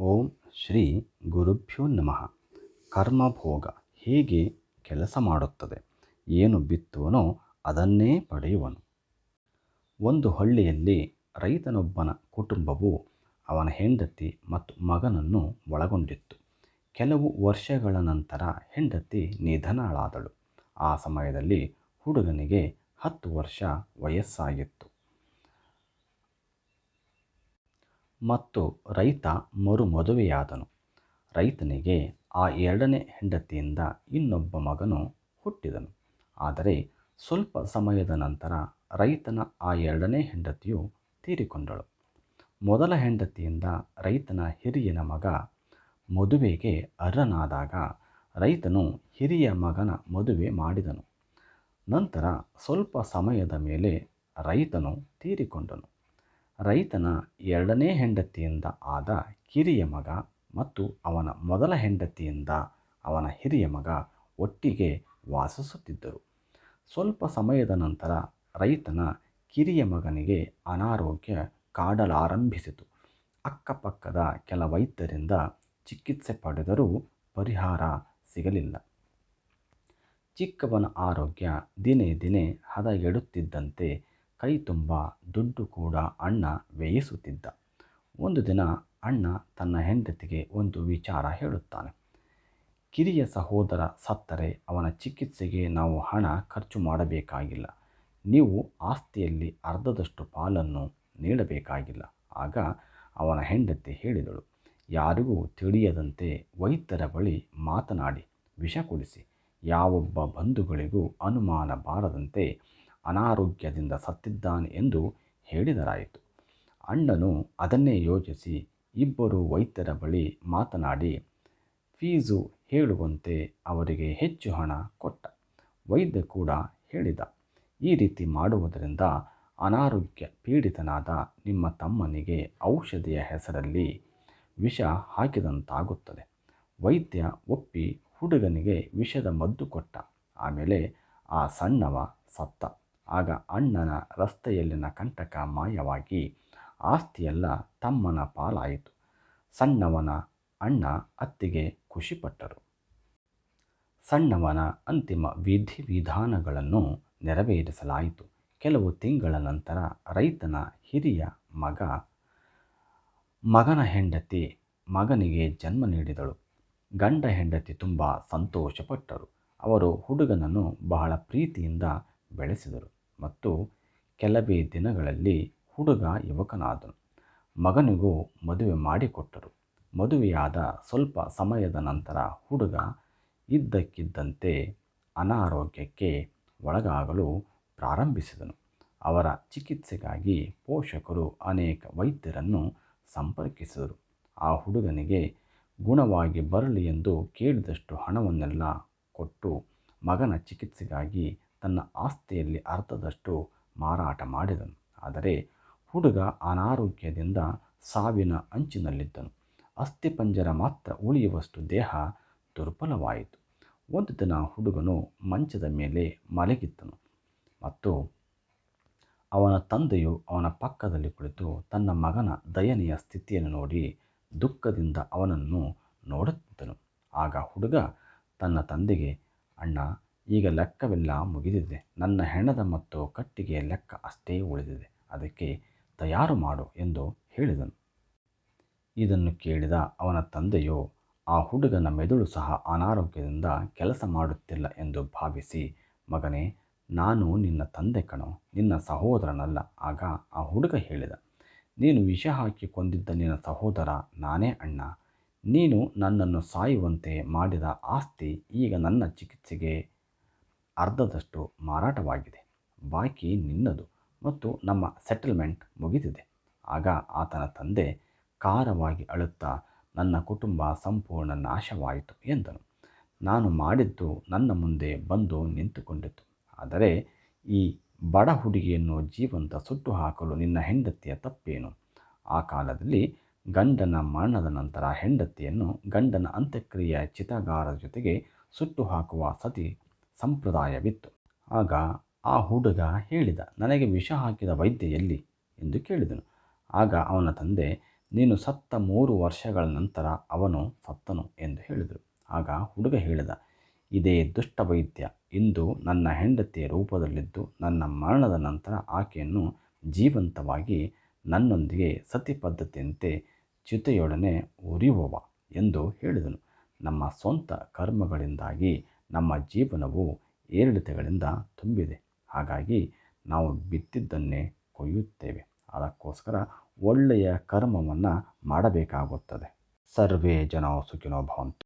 ಓಂ ಶ್ರೀ ಗುರುಭ್ಯೋ ನಮಃ. ಕರ್ಮಭೋಗ ಹೇಗೆ ಕೆಲಸ ಮಾಡುತ್ತದೆ, ಏನು ಬಿತ್ತುವನೋ ಅದನ್ನೇ ಪಡೆಯುವನು. ಒಂದು ಹಳ್ಳಿಯಲ್ಲಿ ರೈತನೊಬ್ಬನ ಕುಟುಂಬವು ಅವನ ಹೆಂಡತಿ ಮತ್ತು ಮಗನನ್ನು ಒಳಗೊಂಡಿತ್ತು. ಕೆಲವು ವರ್ಷಗಳ ನಂತರ ಹೆಂಡತಿ ನಿಧನಳಾದಳು. ಆ ಸಮಯದಲ್ಲಿ ಹುಡುಗನಿಗೆ ಹತ್ತು ವರ್ಷ ವಯಸ್ಸಾಗಿತ್ತು. ಮತ್ತು ರೈತ ಮರು ಮದುವೆಯಾದನು. ರೈತನಿಗೆ ಆ ಎರಡನೇ ಹೆಂಡತಿಯಿಂದ ಇನ್ನೊಬ್ಬ ಮಗನು ಹುಟ್ಟಿದನು. ಆದರೆ ಸ್ವಲ್ಪ ಸಮಯದ ನಂತರ ರೈತನ ಆ ಎರಡನೇ ಹೆಂಡತಿಯು ತೀರಿಕೊಂಡಳು. ಮೊದಲ ಹೆಂಡತಿಯಿಂದ ರೈತನ ಹಿರಿಯನ ಮಗ ಮದುವೆಗೆ ಅರ್ಹನಾದಾಗ ರೈತನು ಹಿರಿಯ ಮಗನ ಮದುವೆ ಮಾಡಿದನು. ನಂತರ ಸ್ವಲ್ಪ ಸಮಯದ ಮೇಲೆ ರೈತನು ತೀರಿಕೊಂಡನು. ರೈತನ ಎರಡನೇ ಹೆಂಡತಿಯಿಂದ ಆದ ಕಿರಿಯ ಮಗ ಮತ್ತು ಅವನ ಮೊದಲ ಹೆಂಡತಿಯಿಂದ ಅವನ ಹಿರಿಯ ಮಗ ಒಟ್ಟಿಗೆ ವಾಸಿಸುತ್ತಿದ್ದರು. ಸ್ವಲ್ಪ ಸಮಯದ ನಂತರ ರೈತನ ಕಿರಿಯ ಮಗನಿಗೆ ಅನಾರೋಗ್ಯ ಕಾಡಲಾರಂಭಿಸಿತು. ಅಕ್ಕಪಕ್ಕದ ಕೆಲ ವೈದ್ಯರಿಂದ ಚಿಕಿತ್ಸೆ ಪಡೆದರೂ ಪರಿಹಾರ ಸಿಗಲಿಲ್ಲ. ಚಿಕ್ಕವನ ಆರೋಗ್ಯ ದಿನೇ ದಿನೇ ಹದಗೆಡುತ್ತಿದ್ದಂತೆ ಕೈ ತುಂಬ ದುಡ್ಡು ಕೂಡ ಅಣ್ಣ ವ್ಯಯಿಸುತ್ತಿದ್ದ. ಒಂದು ದಿನ ಅಣ್ಣ ತನ್ನ ಹೆಂಡತಿಗೆ ಒಂದು ವಿಚಾರ ಹೇಳುತ್ತಾನೆ. ಕಿರಿಯ ಸಹೋದರ ಸತ್ತರೆ, ಅವನ ಚಿಕಿತ್ಸೆಗೆ ನಾವು ಹಣ ಖರ್ಚು ಮಾಡಬೇಕಾಗಿಲ್ಲ. ನೀವು ಆಸ್ತಿಯಲ್ಲಿ ಅರ್ಧದಷ್ಟು ಪಾಲನ್ನು ನೀಡಬೇಕಾಗಿಲ್ಲ. ಆಗ ಅವನ ಹೆಂಡತಿ ಹೇಳಿದಳು, ಯಾರಿಗೂ ತಿಳಿಯದಂತೆ ವೈದ್ಯರ ಬಳಿ ಮಾತನಾಡಿ, ವಿಷ ಕುಡಿಸಿ. ಯಾವೊಬ್ಬ ಬಂಧುಗಳಿಗೂ ಅನುಮಾನ ಬಾರದಂತೆ ಅನಾರೋಗ್ಯದಿಂದ ಸತ್ತಿದ್ದಾನೆ ಎಂದು ಹೇಳಿದರಾಯಿತು. ಅಣ್ಣನು ಅದನ್ನೇ ಯೋಚಿಸಿ ಇಬ್ಬರು ವೈದ್ಯರ ಬಳಿ ಮಾತನಾಡಿ, ಫೀಸು ಹೇಳುವಂತೆ ಅವರಿಗೆ ಹೆಚ್ಚು ಹಣ ಕೊಟ್ಟ. ವೈದ್ಯ ಕೂಡ ಹೇಳಿದ, ಈ ರೀತಿ ಮಾಡುವುದರಿಂದ ಅನಾರೋಗ್ಯ ಪೀಡಿತನಾದ ನಿಮ್ಮ ತಮ್ಮನಿಗೆ ಔಷಧಿಯ ಹೆಸರಲ್ಲಿ ವಿಷ ಹಾಕಿದಂತಾಗುತ್ತದೆ. ವೈದ್ಯ ಒಪ್ಪಿ ಹುಡುಗನಿಗೆ ವಿಷದ ಮದ್ದು ಕೊಟ್ಟ. ಆಮೇಲೆ ಆ ಸಣ್ಣವ ಸತ್ತ. ಆಗ ಅಣ್ಣನ ರಸ್ತೆಯಲ್ಲಿನ ಕಂಟಕ ಮಾಯವಾಗಿ ಆಸ್ತಿಯೆಲ್ಲ ತಮ್ಮನ ಪಾಲಾಯಿತು. ಸಣ್ಣವನ ಅಣ್ಣ ಅತ್ತಿಗೆ ಖುಷಿಪಟ್ಟರು. ಸಣ್ಣವನ ಅಂತಿಮ ವಿಧಿ ವಿಧಾನಗಳನ್ನು ನೆರವೇರಿಸಲಾಯಿತು. ಕೆಲವು ತಿಂಗಳ ನಂತರ ರೈತನ ಹಿರಿಯ ಮಗ, ಮಗನ ಹೆಂಡತಿ ಮಗನಿಗೆ ಜನ್ಮ ನೀಡಿದಳು. ಗಂಡ ಹೆಂಡತಿ ತುಂಬ ಸಂತೋಷಪಟ್ಟರು. ಅವರು ಹುಡುಗನನ್ನು ಬಹಳ ಪ್ರೀತಿಯಿಂದ ಬೆಳೆಸಿದರು. ಮತ್ತು ಕೆಲವೇ ದಿನಗಳಲ್ಲಿ ಹುಡುಗ ಯುವಕನಾದನು. ಮಗನಿಗೂ ಮದುವೆ ಮಾಡಿಕೊಟ್ಟರು. ಮದುವೆಯಾದ ಸ್ವಲ್ಪ ಸಮಯದ ನಂತರ ಹುಡುಗ ಇದ್ದಕ್ಕಿದ್ದಂತೆ ಅನಾರೋಗ್ಯಕ್ಕೆ ಒಳಗಾಗಲು ಪ್ರಾರಂಭಿಸಿದನು. ಅವರ ಚಿಕಿತ್ಸೆಗಾಗಿ ಪೋಷಕರು ಅನೇಕ ವೈದ್ಯರನ್ನು ಸಂಪರ್ಕಿಸಿದರು. ಆ ಹುಡುಗನಿಗೆ ಗುಣವಾಗಿ ಬರಲಿ ಎಂದು ಕೇಳಿದಷ್ಟು ಹಣವನ್ನೆಲ್ಲ ಕೊಟ್ಟು ಮಗನ ಚಿಕಿತ್ಸೆಗಾಗಿ ತನ್ನ ಆಸ್ತಿಯಲ್ಲಿ ಅರ್ಧದಷ್ಟು ಮಾರಾಟ ಮಾಡಿದನು. ಆದರೆ ಹುಡುಗ ಅನಾರೋಗ್ಯದಿಂದ ಸಾವಿನ ಅಂಚಿನಲ್ಲಿದ್ದನು. ಅಸ್ಥಿಪಂಜರ ಮಾತ್ರ ಉಳಿಯುವಷ್ಟು ದೇಹ ದುರ್ಬಲವಾಯಿತು. ಒಂದು ದಿನ ಹುಡುಗನು ಮಂಚದ ಮೇಲೆ ಮಲಗಿದ್ದನು ಮತ್ತು ಅವನ ತಂದೆಯು ಅವನ ಪಕ್ಕದಲ್ಲಿ ಕುಳಿತು ತನ್ನ ಮಗನ ದಯನೀಯ ಸ್ಥಿತಿಯನ್ನು ನೋಡಿ ದುಃಖದಿಂದ ಅವನನ್ನು ನೋಡುತ್ತಿದ್ದನು. ಆಗ ಹುಡುಗ ತನ್ನ ತಂದೆಗೆ, ಅಣ್ಣ ಈಗ ಲೆಕ್ಕವೆಲ್ಲ ಮುಗಿದಿದೆ. ನನ್ನ ಹೆಣದ ಮತ್ತು ಕಟ್ಟಿಗೆಯ ಲೆಕ್ಕ ಅಷ್ಟೇ ಉಳಿದಿದೆ. ಅದಕ್ಕೆ ತಯಾರು ಮಾಡು ಎಂದು ಹೇಳಿದನು. ಇದನ್ನು ಕೇಳಿದ ಅವನ ತಂದೆಯು, ಆ ಹುಡುಗನ ಮೆದುಳು ಸಹ ಅನಾರೋಗ್ಯದಿಂದ ಕೆಲಸ ಮಾಡುತ್ತಿಲ್ಲ ಎಂದು ಭಾವಿಸಿ, ಮಗನೇ, ನಾನು ನಿನ್ನ ತಂದೆ ಕಣೋ, ನಿನ್ನ ಸಹೋದರನಲ್ಲ. ಆಗ ಆ ಹುಡುಗ ಹೇಳಿದ, ನೀನು ವಿಷ ಹಾಕಿ ಕೊಂದಿದ್ದ ನಿನ್ನ ಸಹೋದರ ನಾನೇ ಅಣ್ಣ. ನೀನು ನನ್ನನ್ನು ಸಾಯುವಂತೆ ಮಾಡಿದ ಆಸ್ತಿ ಈಗ ನನ್ನ ಚಿಕಿತ್ಸೆಗೆ ಅರ್ಧದಷ್ಟು ಮಾರಾಟವಾಗಿದೆ. ಬಾಕಿ ನಿನ್ನದು ಮತ್ತು ನಮ್ಮ ಸೆಟಲ್ಮೆಂಟ್ ಮುಗಿದಿದೆ. ಆಗ ಆತನ ತಂದೆ ಖಾರವಾಗಿ ಅಳುತ್ತಾ, ನನ್ನ ಕುಟುಂಬ ಸಂಪೂರ್ಣ ನಾಶವಾಯಿತು ಎಂದನು. ನಾನು ಮಾಡಿದ್ದು ನನ್ನ ಮುಂದೆ ಬಂದು ನಿಂತುಕೊಂಡಿತು ಆದರೆ ಈ ಬಡ ಹುಡುಗಿಯನ್ನು ಜೀವಂತ ಸುಟ್ಟು ಹಾಕಲು ನಿನ್ನ ಹೆಂಡತಿಯ ತಪ್ಪೇನು? ಆ ಕಾಲದಲ್ಲಿ ಗಂಡನ ಮರಣದ ನಂತರ ಹೆಂಡತಿಯನ್ನು ಗಂಡನ ಅಂತ್ಯಕ್ರಿಯೆಯ ಚಿತಾಗಾರದ ಜೊತೆಗೆ ಸುಟ್ಟು ಹಾಕುವ ಸತಿ ಸಂಪ್ರದಾಯವಿತ್ತು. ಆಗ ಆ ಹುಡುಗ ಹೇಳಿದ, ನನಗೆ ವಿಷ ಹಾಕಿದ ವೈದ್ಯ ಎಲ್ಲಿ? ಎಂದು ಕೇಳಿದನು. ಆಗ ಅವನ ತಂದೆ, ನೀನು ಸತ್ತ ಮೂರು ವರ್ಷಗಳ ನಂತರ ಅವನು ಸತ್ತನು ಎಂದು ಹೇಳಿದರು. ಆಗ ಹುಡುಗ ಹೇಳಿದ, ಇದೇ ದುಷ್ಟ ವೈದ್ಯ. ಇಂದು ನನ್ನ ಹೆಂಡತಿಯ ರೂಪದಲ್ಲಿದ್ದು ನನ್ನ ಮರಣದ ನಂತರ ಆಕೆಯನ್ನು ಜೀವಂತವಾಗಿ ನನ್ನೊಂದಿಗೆ ಸತಿ ಪದ್ಧತಿಯಂತೆ ಚಿತೆಯೊಡನೆ ಉರಿಯುವವ ಎಂದು ಹೇಳಿದನು. ನಮ್ಮ ಸ್ವಂತ ಕರ್ಮಗಳಿಂದಾಗಿ ನಮ್ಮ ಜೀವನವು ಏರಿಳಿತಗಳಿಂದ ತುಂಬಿದೆ. ಹಾಗಾಗಿ ನಾವು ಬಿತ್ತಿದ್ದನ್ನೇ ಕೊಯ್ಯುತ್ತೇವೆ. ಅದಕ್ಕೋಸ್ಕರ ಒಳ್ಳೆಯ ಕರ್ಮವನ್ನು ಮಾಡಬೇಕಾಗುತ್ತದೆ. ಸರ್ವೇ ಜನ ಸುಖಿನೋ ಭವಂತು.